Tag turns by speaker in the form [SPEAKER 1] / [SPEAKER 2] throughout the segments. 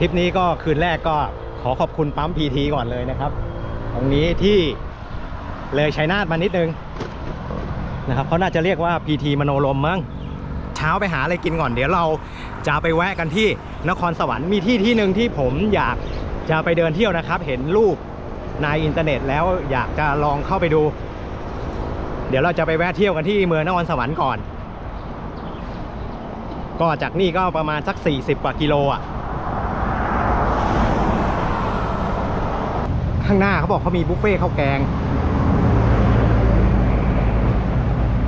[SPEAKER 1] ทริปนี้ก็คืนแรกก็ขอขอบคุณปั๊มพีทีก่อนเลยนะครับ ตรงนี้ที่เลยชัยนาทมานิดนึงนะครับเขาน่าจะเรียกว่าพีทีมโนลมมั้งเช้าไปหาอะไรกินก่อนเดี๋ยวเราจะไปแวะกันที่นครสวรรค์มีที่ที่หนึ่งที่ผมอยากจะไปเดินเที่ยวนะครับ เห็นรูปในอินเทอร์เน็ตแล้วอยากจะลองเข้าไปดู เดี๋ยวเราจะไปแวะเที่ยวกันที่เมืองนครสวรรค์ก่อน ก็จากนี่ก็ประมาณสัก 40 กว่ากิโลอะ ข้างหน้าเขาบอกเขามีบุฟเฟ่ข้าวแกง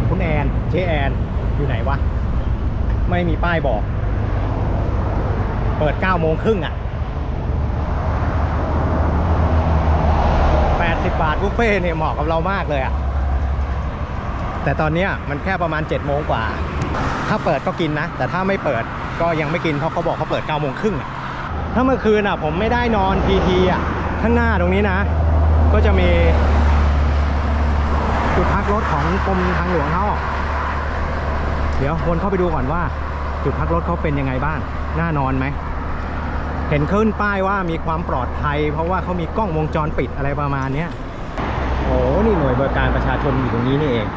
[SPEAKER 1] คุณแอนเจแอน อยู่ไหนวะ ไม่มีป้ายบอก เปิด9โมงครึ่งอะ80 บาทบุฟเฟ่เนี่ยเหมาะกับเรามากเลยอะ แต่ตอนนี้มันแค่ประมาณ7โมงกว่า ถ้าเปิดก็กินนะ แต่ถ้าไม่เปิดก็ยังไม่กินเพราะเขาบอกเขาเปิด9โมงครึ่งอะถ้าเมื่อคืนอะผมไม่ได้นอนพีทีอะ ข้างหน้าตรงนี้นะ ก็จะมีจุดพักรถของกรมทางหลวงเขาเดี๋ยววนเข้าไปดูก่อนว่า จุดพักรถเขาเป็นยังไงบ้างน่านอนไหม เห็นขึ้นป้ายว่ามีความปลอดภัย เพราะว่าเขามีกล้องวงจรปิดอะไรประมาณเนี้ยโอ้นี่หน่วยบริการประชาชนอยู่ตรงนี้นี่เอง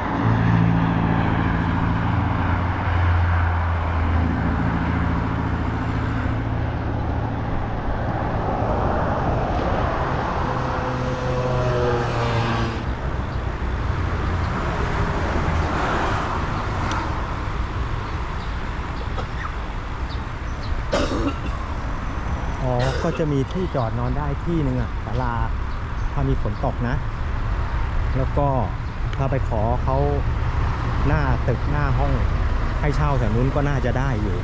[SPEAKER 1] อ๋อ ก็จะมีที่จอดนอนได้ที่หนึ่งอะศาลาถ้ามีฝนตกนะ แล้วก็ถ้าไปขอเขาหน้าตึกหน้าห้องให้เช่าแถวนู้นก็น่าจะได้อยู่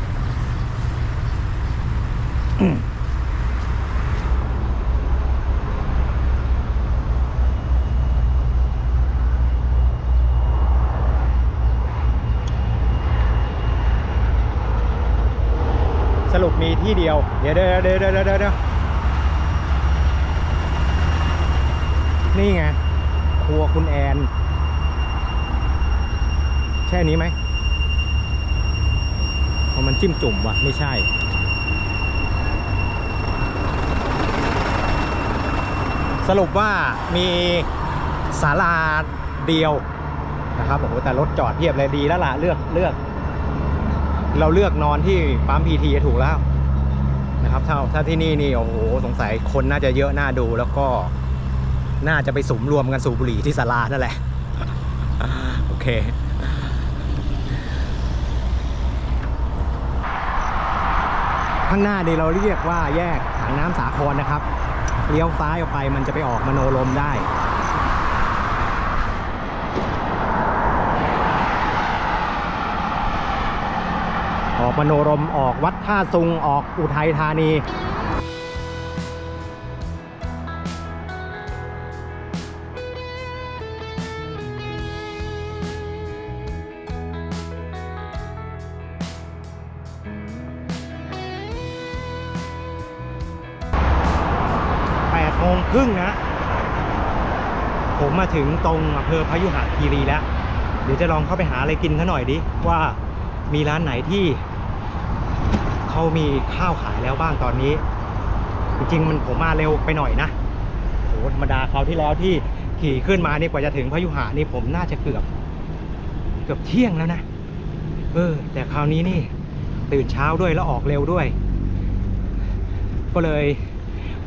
[SPEAKER 1] สรุปมีที่เดียวเดี๋ยว เดี๋ยวเดี๋ยวเดี๋ยวเดี๋ยวนี่ไง ครัวคุณแอน ใช่นี้ไหมพราะมันจิ้มจุ่มวะไม่ใช่ สรุปว่ามีศาลาเดียวนะครับโอ้โหแต่รถจอดเพียบเลยดีแล้วล่ะ เลือกเลือก เราเลือกนอนที่ปั๊มพีทีถูกแล้วนะครับถ้าถ้าที่นี่นี่โอ้โหสงสัยคนน่าจะเยอะน่าดูแล้วก็น่าจะไปสุมรวมกันสูบบุหรี่ที่ศาลานั่นแหละ โอเค ข้างหน้านี่เราเรียกว่าแยกหางน้ำสาครนะครับ เลี้ยวซ้ายออกไปมันจะไปออกมโนลมได้ ออกมโนรมออกวัดท่าซุงออกอุทัยธานีแปดโมงครึ่งนะ ผมมาถึงตรงอำเภอพยุหคีรีแล้ว เดี๋ยวจะลองเข้าไปหาอะไรกินซะหน่อยดิ ว่ามีร้านไหนที่ เขามีข้าวขายแล้วบ้างตอนนี้ จริงๆมันผมมาเร็วไปหน่อยนะโหธรรมดาคราวที่แล้วที่ขี่ขึ้นมานี่กว่าจะถึงพยุหะนี่ผมน่าจะเกือบ เกือบเที่ยงแล้วนะ เออ แต่คราวนี้นี่ ตื่นเช้าด้วยแล้วออกเร็วด้วย ก็เลย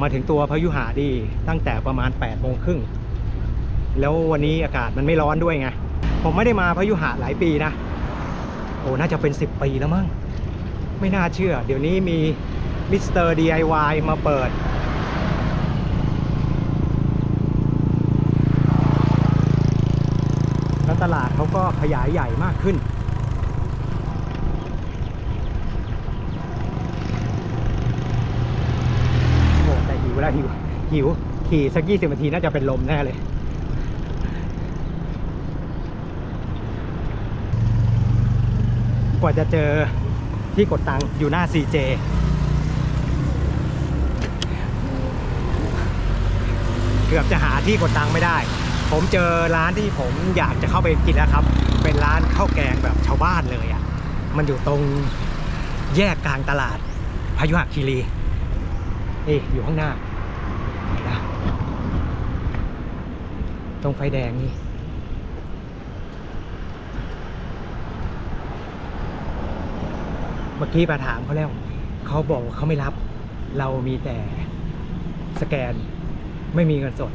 [SPEAKER 1] มาถึงตัวพยุหะดีตั้งแต่ประมาณ8ปดโมงครึ่งแล้ววันนี้อากาศมันไม่ร้อนด้วยไง ผมไม่ได้มาพยุหะหลายปีนะ โอ้น่าจะเป็น 10 ปีแล้วมั้ง ไม่น่าเชื่อ เดี๋ยวนี้มีมิสเตอร์ DIY มาเปิด แล้วตลาดเขาก็ขยายใหญ่มากขึ้น โอ้แต่หิวแล้วหิว หิว ขี่สักยี่สิบนาทีน่าจะเป็นลมแน่เลยกว่าจะเจอ ที่กดตังค์อยู่หน้า CJ เกือบจะหาที่กดตังค์ไม่ได้ ผมเจอร้านที่ผมอยากจะเข้าไปกินแล้วครับ เป็นร้านข้าวแกงแบบชาวบ้านเลยอะ่ะ มันอยู่ตรงแยกกลางตลาดพยุหคีรีนี่อยู่ข้างหน้า ตรงไฟแดงนี่ เมื่อกี้ไปถามเขาแล้ว เขาบอกว่าเขาไม่รับ เรามีแต่สแกนไม่มีเงินสด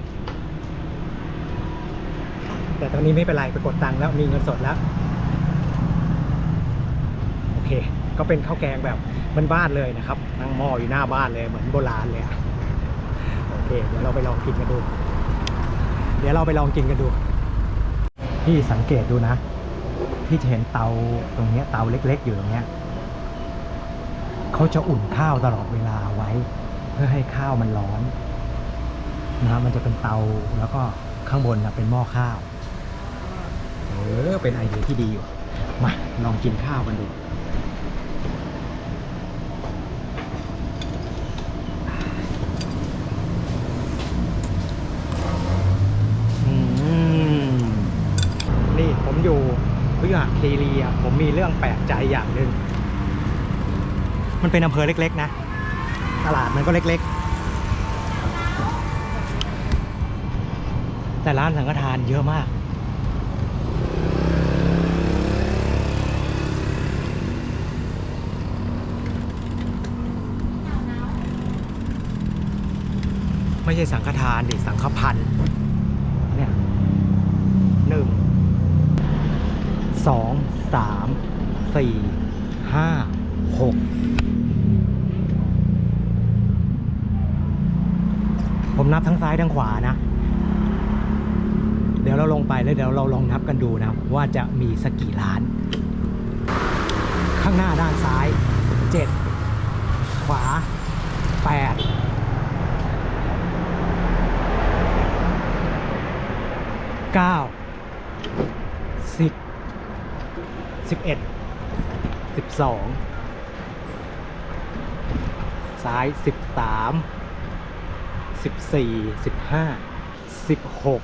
[SPEAKER 1] แต่ตอนนี้ไม่เป็นไรไปกดตังค์แล้วมีเงินสดแล้ว โอเค ก็เป็นข้าวแกงแบบบ้านๆเลยนะครับนั่งหม้ออยู่หน้าบ้านเลยเหมือนโบราณเลยโอเค เดี๋ยวเราไปลองกินกันดู เดี๋ยวเราไปลองกินกันดูพี่สังเกตดูนะ พี่จะเห็นเตาตรงนี้เตาเล็ก ๆ อยู่ตรงนี้ เขาจะอุ่นข้าวตลอดเวลาไว้ เพื่อให้ข้าวมันร้อนนะมันจะเป็นเตาแล้วก็ข้างบนนะเป็นหม้อข้าว เออ เป็นไอเดียที่ดีอยู่ มาลองกินข้าวกันดูนี่ผมอยู่วิหารคีรีผมมีเรื่องแปลกใจอย่างหนึ่ง มันเป็นอำเภอเล็กๆนะ ตลาดมันก็เล็กๆ แต่ร้านสังฆทานเยอะมาก ไม่ใช่สังฆทานดิสังฆพันธ์เนี่ยหนึ่งสองสามสี่ห้าหก ผม นับทั้งซ้ายทั้งขวานะ เดี๋ยวเราลงไปแล้วเดี๋ยวเราลองนับกันดูนะ ว่าจะมีสักกี่ล้าน ข้างหน้าด้านซ้ายเจ็ดขวาแปดเก้าสิบสิบเอ็ดสิบสองซ้ายสิบสาม สิบสี่สิบห้าสิบหก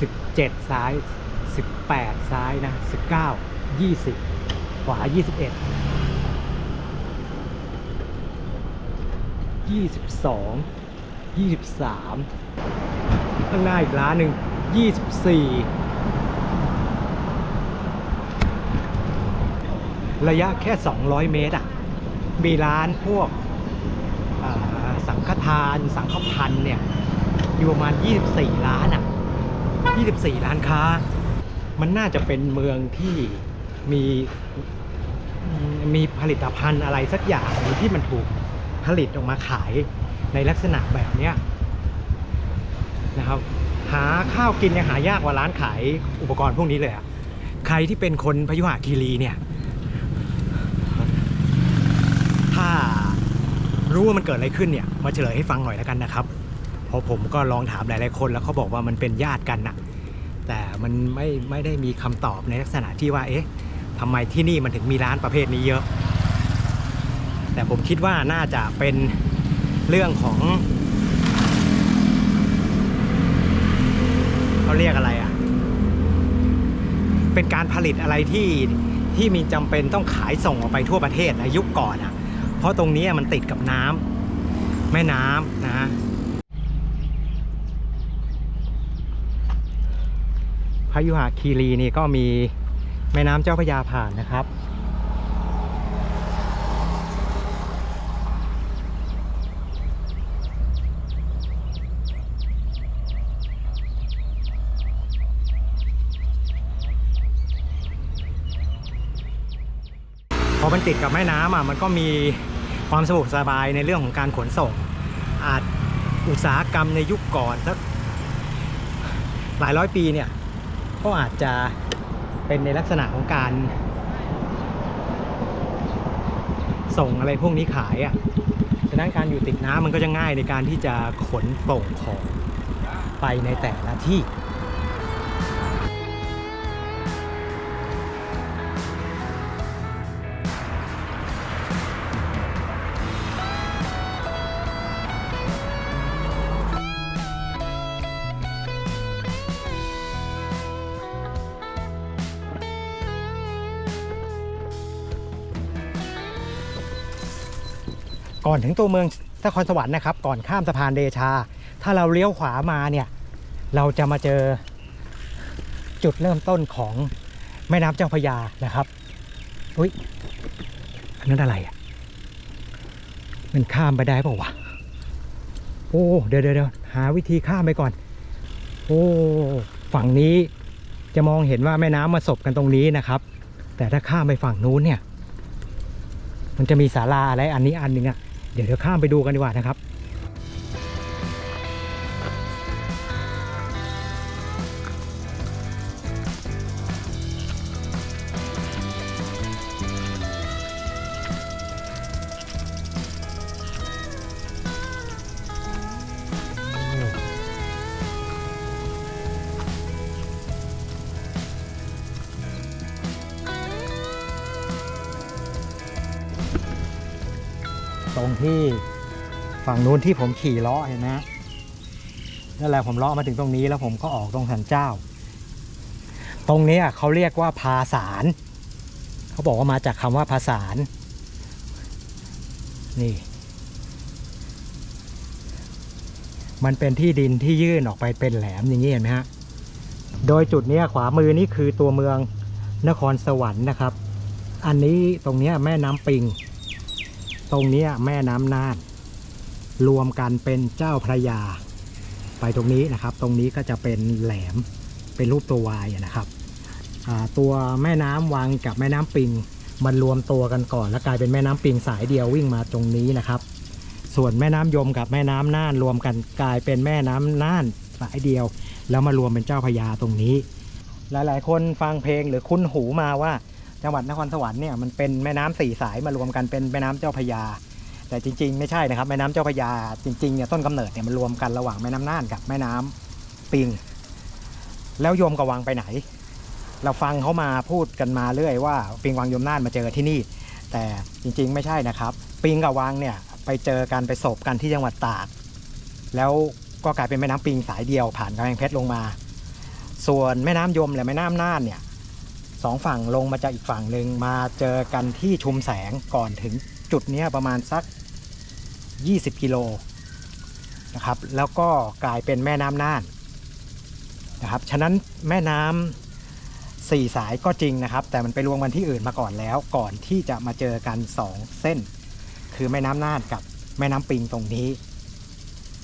[SPEAKER 1] สิบเจ็ดซ้ายสิบแปดซ้ายนะสิบเก้ายี่สิบขวายี่สิบเอ็ดยี่สิบสองยี่สิบสามข้างหน้าอีกร้านหนึ่งยี่สิบสี่ระยะแค่ 200 เมตรอะ มีร้านพวก ทานสังฆพันธ์เนี่ยอยู่ประมาณ 24 ล้านอะ 24 ล้านค้า มันน่าจะเป็นเมืองที่มีมีผลิตภัณฑ์อะไรสักอย่างหรือที่มันถูกผลิตออกมาขายในลักษณะแบบเนี้ยนะครับ หาข้าวกินยังหายากกว่าร้านขายอุปกรณ์พวกนี้เลยอะใครที่เป็นคนพยุหะคีรีเนี่ย ถ้า รู้ว่ามันเกิดอะไรขึ้นเนี่ยมาเฉลยให้ฟังหน่อยแล้วกันนะครับเพราะผมก็ลองถามหลายๆคน แล้วเขาบอกว่ามันเป็นญาติกันนะแต่มันไม่ไม่ได้มีคำตอบในลักษณะที่ว่าเอ๊ะทำไมที่นี่มันถึงมีร้านประเภทนี้เยอะ แต่ผมคิดว่าน่าจะเป็นเรื่องของเขาเรียกอะไรอะ เป็นการผลิตอะไรที่ที่มีจำเป็นต้องขายส่งออกไปทั่วประเทศในยุคก่อนอะ เพราะตรงนี้มันติดกับน้ำแม่น้ำนะพยุหะคีรีนี่ก็มีแม่น้ำเจ้าพระยาผ่านนะครับพอมันติดกับแม่น้ำอะมันก็มี ความสะดวกสบายในเรื่องของการขนส่ง อาจอุตสาหกรรมในยุคก่อนสักหลายร้อยปีเนี่ยก็อาจจะเป็นในลักษณะของการ ส่งอะไรพวกนี้ขายอะฉะนั้นการอยู่ติดน้ำมันก็จะง่ายในการที่จะขนส่งของไปในแต่ละที่ ก่อนถึงตัวเมืองนครสวรรค์นะครับ ก่อนข้ามสะพานเดชา ถ้าเราเลี้ยวขวามาเนี่ย เราจะมาเจอจุดเริ่มต้นของแม่น้ำเจ้าพยานะครับ อุ้ยอันนั้นอะไรอะ มันข้ามไปได้เปล่าวะ โอ้ เดี๋ยวเดี๋ยวหาวิธีข้ามไปก่อน โอ้ ฝั่งนี้จะมองเห็นว่าแม่น้ำมาสบกันตรงนี้นะครับ แต่ถ้าข้ามไปฝั่งนู้นเนี่ย มันจะมีศาลาอะไรอันนี้อันหนึ่งอะ เดี๋ยวเดี๋ยวข้ามไปดูกันดีกว่านะครับ ฝั่งนู้นที่ผมขี่ล้อเห็นไหมนั่นแหละผมล้อมาถึงตรงนี้แล้วผมก็ออกตรงสันเจ้า ตรงนี้เขาเรียกว่าภาสารเขาบอกว่ามาจากคำว่าภาสารนี่ มันเป็นที่ดินที่ยื่นออกไปเป็นแหลมอย่างนี้เห็นไหมฮะ โดยจุดนี้ขวามือนี่คือตัวเมืองนครสวรรค์นะครับ อันนี้ตรงนี้แม่น้ำปิง ตรงนี้แม่น้ำน่าน รวมกันเป็นเจ้าพระยา ไปตรงนี้นะครับ ตรงนี้ก็จะเป็นแหลมเป็นรูปตัววายนะครับตัวแม่น้ำวังกับแม่น้ำปิง มันรวมตัวกันก่อน แล้วกลายเป็นแม่น้ำปิงสายเดียววิ่งมาตรงนี้นะครับ ส่วนแม่น้ำยมกับแม่น้ำน่านรวมกันกลายเป็นแม่น้ำน่านสายเดียว แล้วมารวมเป็นเจ้าพระยาตรงนี้ หลาย ๆ คนฟังเพลงหรือคุ้นหูมาว่าจังหวัดนครสวรรค์เนี่ยมันเป็นแม่น้ำสี่สายมารวมกันเป็นแม่น้ำเจ้าพระยา แต่จริง ๆ ไม่ใช่นะครับ แม่น้ำเจ้าพระยาจริงๆเนี่ยต้นกำเนิดเนี่ยมันรวมกันระหว่างแม่น้ำน่านกับแม่น้ำปิง แล้วโยมกับวังไปไหน เราฟังเขามาพูดกันมาเรื่อยว่าปิงวังโยมน่านมาเจอที่นี่ แต่จริงๆไม่ใช่นะครับ ปิงกับวังเนี่ยไปเจอกันไปสบกันที่จังหวัดตาก แล้วก็กลายเป็นแม่น้ำปิงสายเดียวผ่านกำแพงเพชรลงมา ส่วนแม่น้ำยมและแม่น้ำน่านเนี่ยสองฝั่งลงมาจากอีกฝั่งหนึ่งมาเจอกันที่ชุมแสงก่อนถึงจุดนี้ประมาณสัก 20 กิโลนะครับ แล้วก็กลายเป็นแม่น้ำน่านนะครับ ฉะนั้นแม่น้ำสี่สายก็จริงนะครับ แต่มันไปรวมกันที่อื่นมาก่อนแล้ว ก่อนที่จะมาเจอกันสองเส้น คือแม่น้ำน่านกับแม่น้ำปิงตรงนี้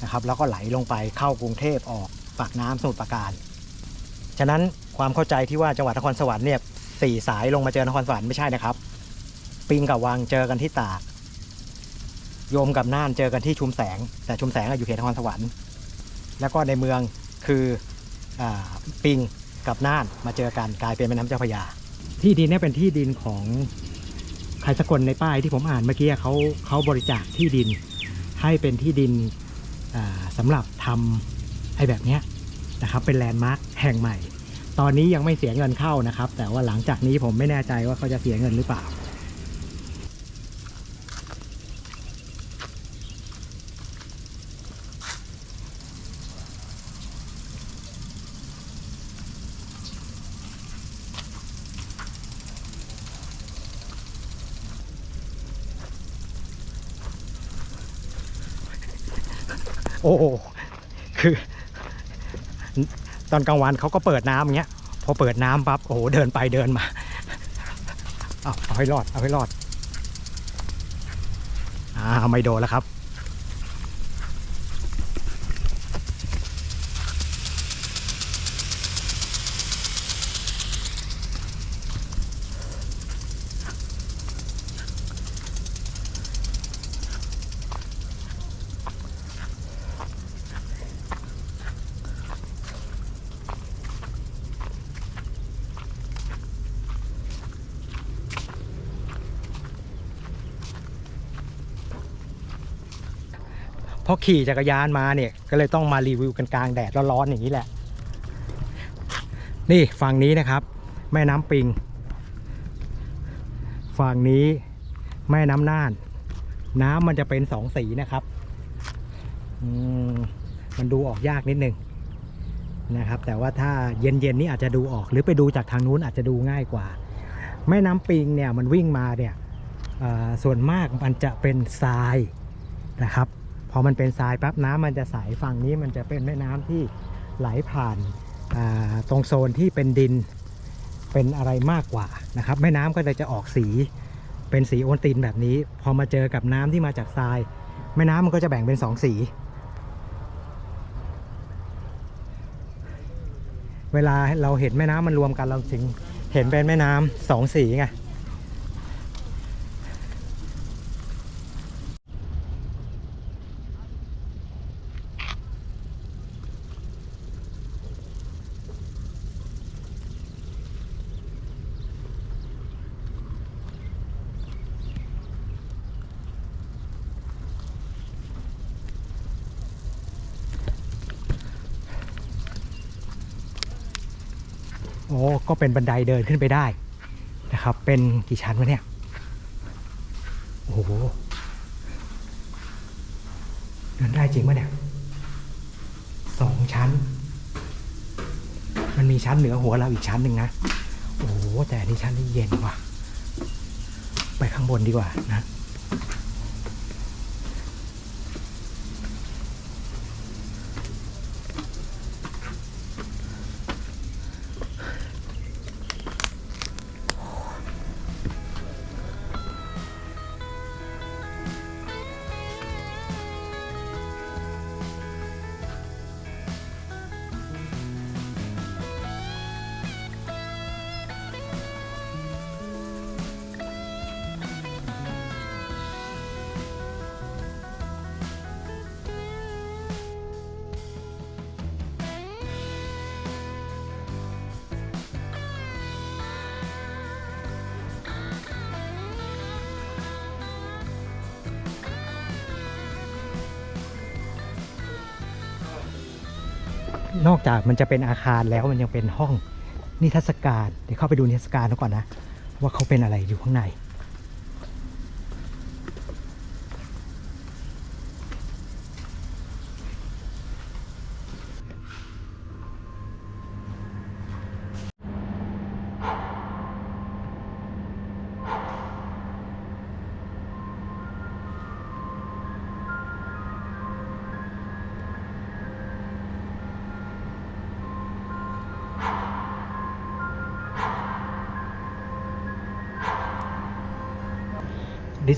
[SPEAKER 1] นะครับ แล้วก็ไหลลงไปเข้ากรุงเทพออกปากน้ำสมุทรปราการ ฉะนั้นความเข้าใจที่ว่าจังหวัดนครสวรรค์เนี่ยสี่สายลงมาเจอนครสวรรค์ไม่ใช่นะครับ ปิงกับวังเจอกันที่ตาก โยมกับน่านเจอกันที่ชุมแสง แต่ชุมแสงอะอยู่เขตนครสวรรค์ แล้วก็ในเมืองคืออปิงกับน่านมาเจอกันกลายเป็นแม่น้ำเจ้าพระยา ที่ดินนี่เป็นที่ดินของใครสักคนในป้ายที่ผมอ่านเมื่อกี้เขาเขาบริจาคที่ดินให้เป็นที่ดินอ่าสำหรับทำไอ้แบบนี้นะครับ เป็นแลนด์มาร์คแห่งใหม่ ตอนนี้ยังไม่เสียเงินเข้านะครับ แต่ว่าหลังจากนี้ผมไม่แน่ใจว่าเขาจะเสียเงินหรือเปล่า อ้คือ ตอนกลางวันเขาก็เปิดน้ำอย่างเงี้ย พอเปิดน้ำปั๊บโอ้โหเดินไปเดินมา เอาเอาให้รอด เอาให้รอด อ่าไม่โดนแล้วครับ พอขี่จักรยานมาเนี่ยก็เลยต้องมารีวิวกันกลางแดดร้อนๆอย่างนี้แหละ นี่ฝั่งนี้นะครับ แม่น้ำปิง ฝั่งนี้แม่น้ำน่าน น้ำมันจะเป็นสองสีนะครับอืมมันดูออกยากนิดนึงนะครับ แต่ว่าถ้าเย็นๆนี่อาจจะดูออก หรือไปดูจากทางนู้นอาจจะดูง่ายกว่า แม่น้ำปิงเนี่ยมันวิ่งมาเนี่ยส่วนมากมันจะเป็นทรายนะครับ อมันเป็นทรายปั๊บน้ำมันจะใสฝั่งนี้มันจะเป็นแม่น้ำที่ไหลผ่านาตรงโซนที่เป็นดินเป็นอะไรมากกว่านะครับ แม่น้ำก็เลยจะออกสีเป็นสีโอนตินแบบนี้ พอมาเจอกับน้ำที่มาจากทราย แม่น้ำมันก็จะแบ่งเป็นสองสี เวลาเราเห็นแม่น้ำมันรวมกันเราจึงเห็นเป็นแม่น้ำสองสีไง โอ้ก็เป็นบันไดเดินขึ้นไปได้นะครับ เป็นกี่ชั้นวะเนี่ย โอ้โห เดินได้จริงปะเนี่ยสองชั้น มันมีชั้นเหนือหัวเราอีกชั้นหนึ่งนะ โอ้โห แต่อันนี่ชั้นนี้เย็นว่ะ ไปข้างบนดีกว่านะ นอกจากมันจะเป็นอาคารแล้วมันยังเป็นห้องนิทรรศการเดี๋ยวเข้าไปดูนิทรรศการก่อนนะ ว่าเขาเป็นอะไรอยู่ข้างใน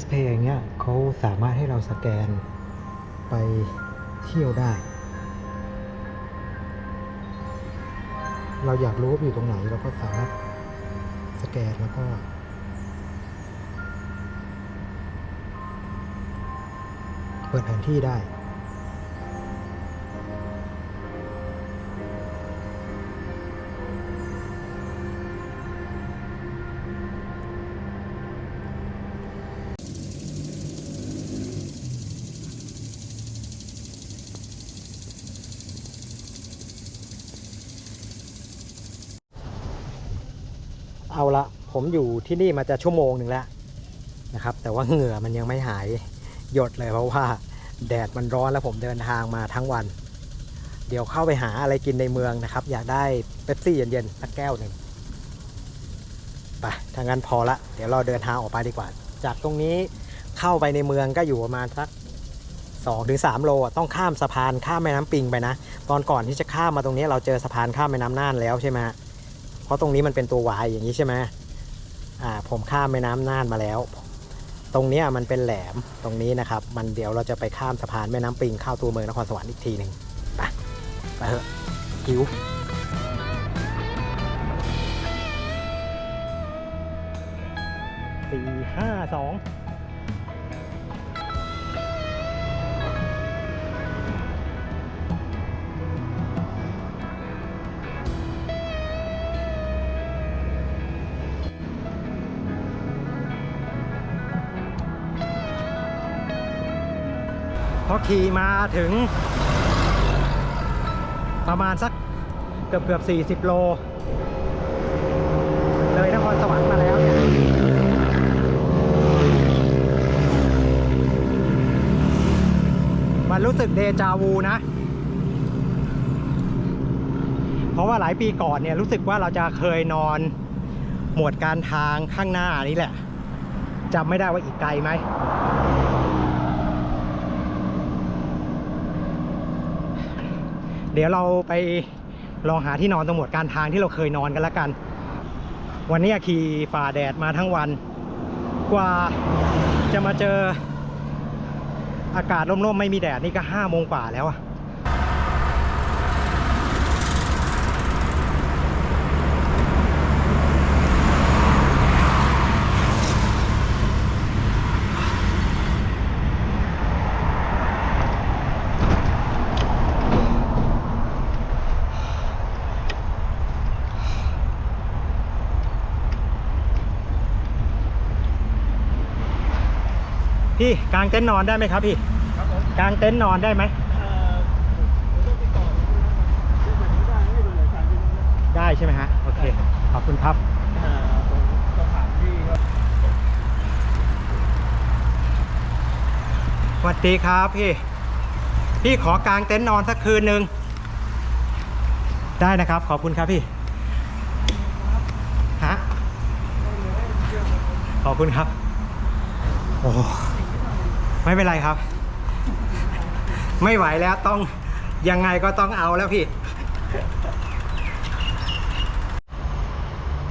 [SPEAKER 1] สเพย์อย่างเงี้ยเขาสามารถให้เราสแกนไปเที่ยวได้ เราอยากรู้ว่าอยู่ตรงไหนเราก็สามารถสแกนแล้วก็เปิดแผนที่ได้ เอาละผมอยู่ที่นี่มาจะชั่วโมงหนึ่งแล้วนะครับ แต่ว่าเหงื่อมันยังไม่หายหยดเลยเพราะว่าแดดมันร้อนแล้วผมเดินทางมาทั้งวัน เดี๋ยวเข้าไปหาอะไรกินในเมืองนะครับ อยากได้เป๊ปซี่เย็นๆสักแก้วหนึ่งไปถ้างั้นพอละ เดี๋ยวเราเดินทางออกไปดีกว่า จากตรงนี้เข้าไปในเมืองก็อยู่ประมาณสักสองถึงสามโลต้องข้ามสะพานข้ามแม่น้ำปิงไปนะ ตอนก่อนที่จะข้ามมาตรงนี้เราเจอสะพานข้ามแม่น้ำน่านแล้วใช่ไหมฮะ ราะตรงนี้มันเป็นตัววายอย่างนี้ใช่ไหมอ่าผมข้ามแม่น้ำน่านมาแล้ว ตรงนี้มันเป็นแหลมตรงนี้นะครับ มันเดี๋ยวเราจะไปข้ามสะพานแม่น้ำปิงเข้าตัวเมืองนครสวรรค์อีกทีหนึ่งไปไปเถอะหิวสี่ห้าสอง ขี่มาถึง ประมาณสักเกือบเกือบสี่สิบโล เลยนครสวรรค์มาแล้วเนี่ยมันรู้สึกเดจาวูนะ เพราะว่าหลายปีก่อนเนี่ยรู้สึกว่าเราจะเคยนอน หมวดการทางข้างหน้านี้แหละจำไม่ได้ว่าอีกไกลไหม เดี๋ยวเราไปลองหาที่นอนตรงหมวดการทางที่เราเคยนอนกันแล้วกัน วันนี้ขี่ฝ่าแดดมาทั้งวัน กว่าจะมาเจออากาศร่มๆไม่มีแดดนี่ก็ห้าโมงกว่าแล้วอะ พี่กางเต็นท์นอนได้ไหมครับพี่
[SPEAKER 2] ครับผม
[SPEAKER 1] กางเต็นท์นอนได้ไหม
[SPEAKER 2] เอ่อผมต้องติดต่อที่แบบนี้ได้ให้ดูหน่อยการที่นี่นะ
[SPEAKER 1] ได้ใช่ไหมฮะโอเคขอบคุณครับ
[SPEAKER 2] เอ่อผมสถานที่ครับ
[SPEAKER 1] สวัสดีครับพี่ พี่ขอกางเต็นท์นอนสักคืนหนึ่งได้นะครับ ขอบคุณครับพี่ฮะขอบคุณครับ โอ้ ไม่เป็นไรครับ ไม่ไหวแล้วต้องยังไงก็ต้องเอาแล้วพี่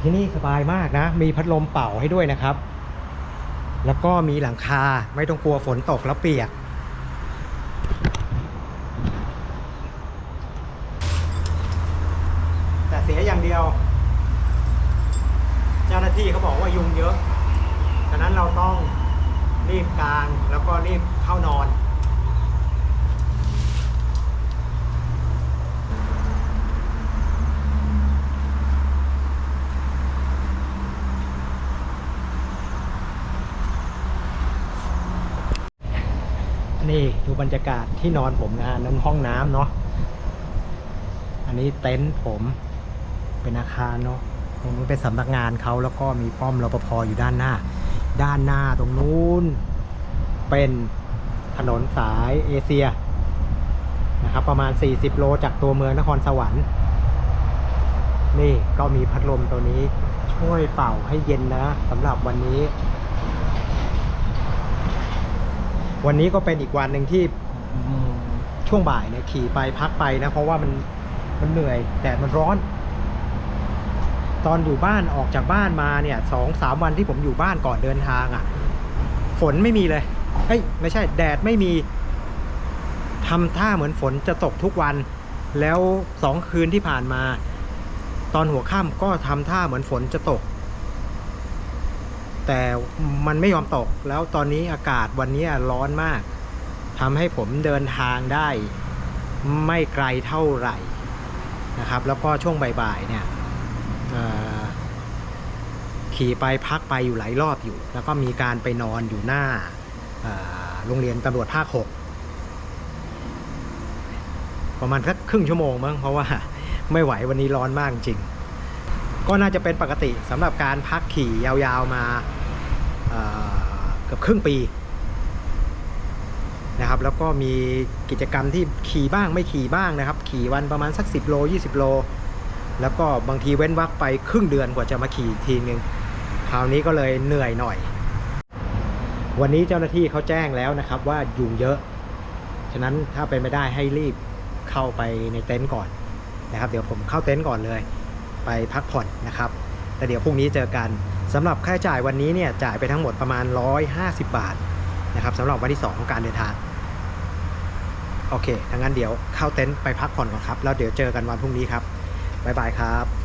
[SPEAKER 1] ที่นี่สบายมากนะ มีพัดลมเป่าให้ด้วยนะครับ แล้วก็มีหลังคาไม่ต้องกลัวฝนตกแล้วเปียก แต่เสียอย่างเดียว เจ้าหน้าที่เขาบอกว่ายุงเยอะ ฉะนั้นเราต้องรีบกางแล้วก็รีบเข้านอน นี่ ดูบรรยากาศที่นอนผมนะนั่นห้องน้ำเนาะอันนี้เต็นท์ผมเป็นอาคารเนาะตรงนู้นเป็นสำนักงานเขาแล้วก็มีป้อมรปภอยู่ด้านหน้า ด้านหน้าตรงนู้นเป็นถนนสายเอเชียนะครับประมาณ 40 โลจากตัวเมืองนครสวรรค์นี่ก็มีพัดลมตัวนี้ช่วยเป่าให้เย็นนะสำหรับวันนี้ วันนี้ก็เป็นอีกวันหนึ่งที่ช่วงบ่ายเนี่ยขี่ไปพักไปนะ เพราะว่ามันมันเหนื่อยแดดมันร้อน ตอนอยู่บ้านออกจากบ้านมาเนี่ยสองสามวันที่ผมอยู่บ้านก่อนเดินทางอะ่ะ ฝนไม่มีเลยเฮ้ยไม่ใช่แดดไม่มีทำท่าเหมือนฝนจะตกทุกวัน แล้วสองคืนที่ผ่านมา ตอนหัวค่ำก็ทำท่าเหมือนฝนจะตก แต่มันไม่ยอมตกแล้วตอนนี้อากาศวันนี้ร้อนมากทำให้ผมเดินทางได้ไม่ไกลเท่าไหร่นะครับ แล้วก็ช่วงบ่ายๆเนี่ยขี่ไปพักไปอยู่หลายรอบอยู่ แล้วก็มีการไปนอนอยู่หน้าโรงเรียนตำรวจภาคหกประมาณสักครึ่งชั่วโมงมั้งเพราะว่าไม่ไหววันนี้ร้อนมากจริง ก็น่าจะเป็นปกติสำหรับการพักขี่ยาวๆมา เกือบครึ่งปีนะครับแล้วก็มีกิจกรรมที่ขี่บ้างไม่ขี่บ้างนะครับ ขี่วันประมาณสัก 10 โล 20 โล แล้วก็บางทีเว้นวักไปครึ่งเดือนกว่าจะมาขี่อีกทีนึงคราวนี้ก็เลยเหนื่อยหน่อย วันนี้เจ้าหน้าที่เขาแจ้งแล้วนะครับว่ายุงเยอะ ฉะนั้นถ้าเป็นไม่ได้ให้รีบเข้าไปในเต็นท์ก่อนนะครับ เดี๋ยวผมเข้าเต็นท์ก่อนเลย ไปพักผ่อนนะครับ แต่เดี๋ยวพรุ่งนี้เจอกัน สำหรับค่าใช้จ่ายวันนี้เนี่ยจ่ายไปทั้งหมดประมาณ 150 บาทนะครับสำหรับวันที่ 2 ของการเดินทาง โอเคทั้งนั้นเดี๋ยวเข้าเต็นท์ไปพักผ่อนก่อนครับ แล้วเดี๋ยวเจอกันวันพรุ่งนี้ครับบ๊ายบายครับ